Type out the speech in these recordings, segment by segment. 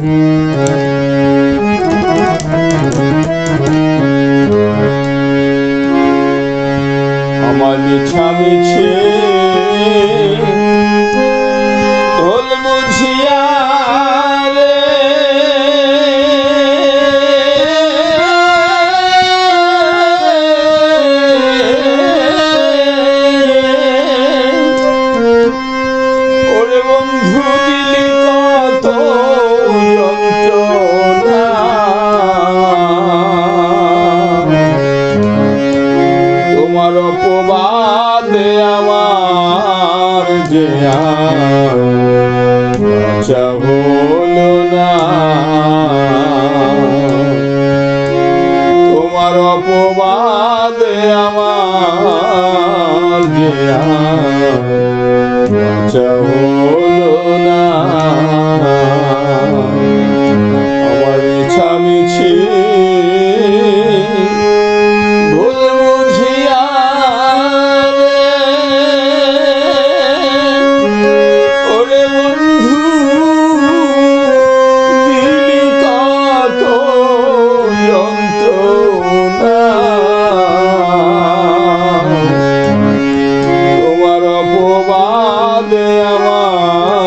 Mm-hmm. চাহো 아.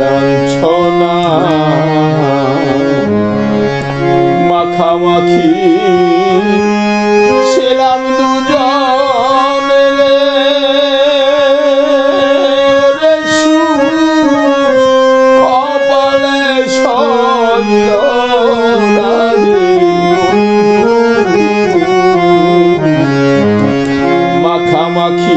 লাঞ্ছনা মাখামাখি ছিলাম দুজনে কপালে সন্ধ্যা মাখামাখি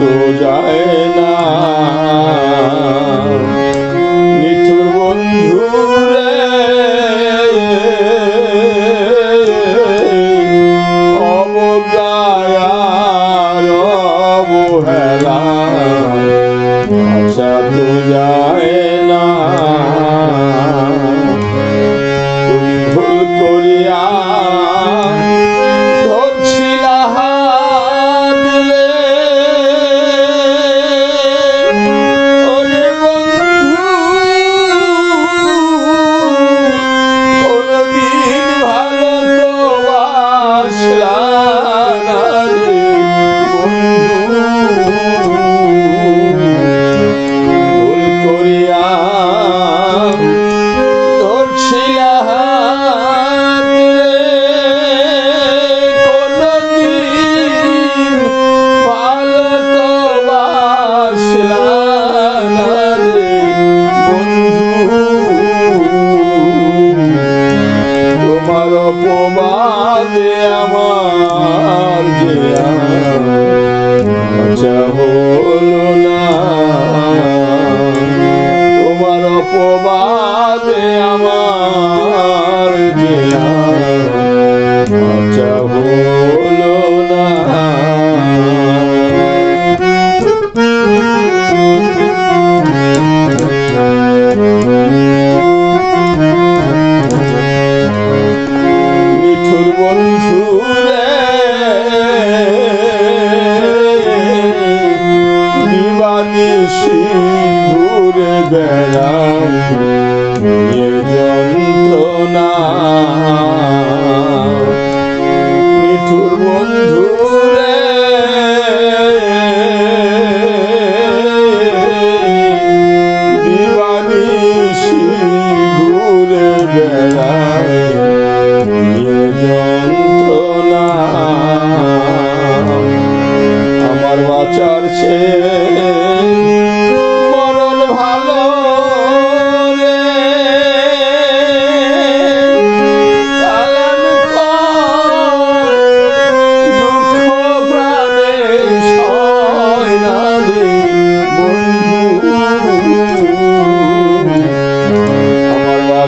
তো যায় না। অপবাদে আমার যে আচ্ছা হলো Yeah.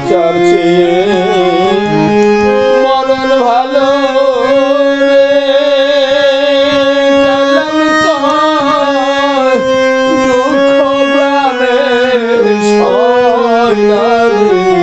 বাঁচার চেয়ে মরণ ভালো দুঃখ প্রাণে সয়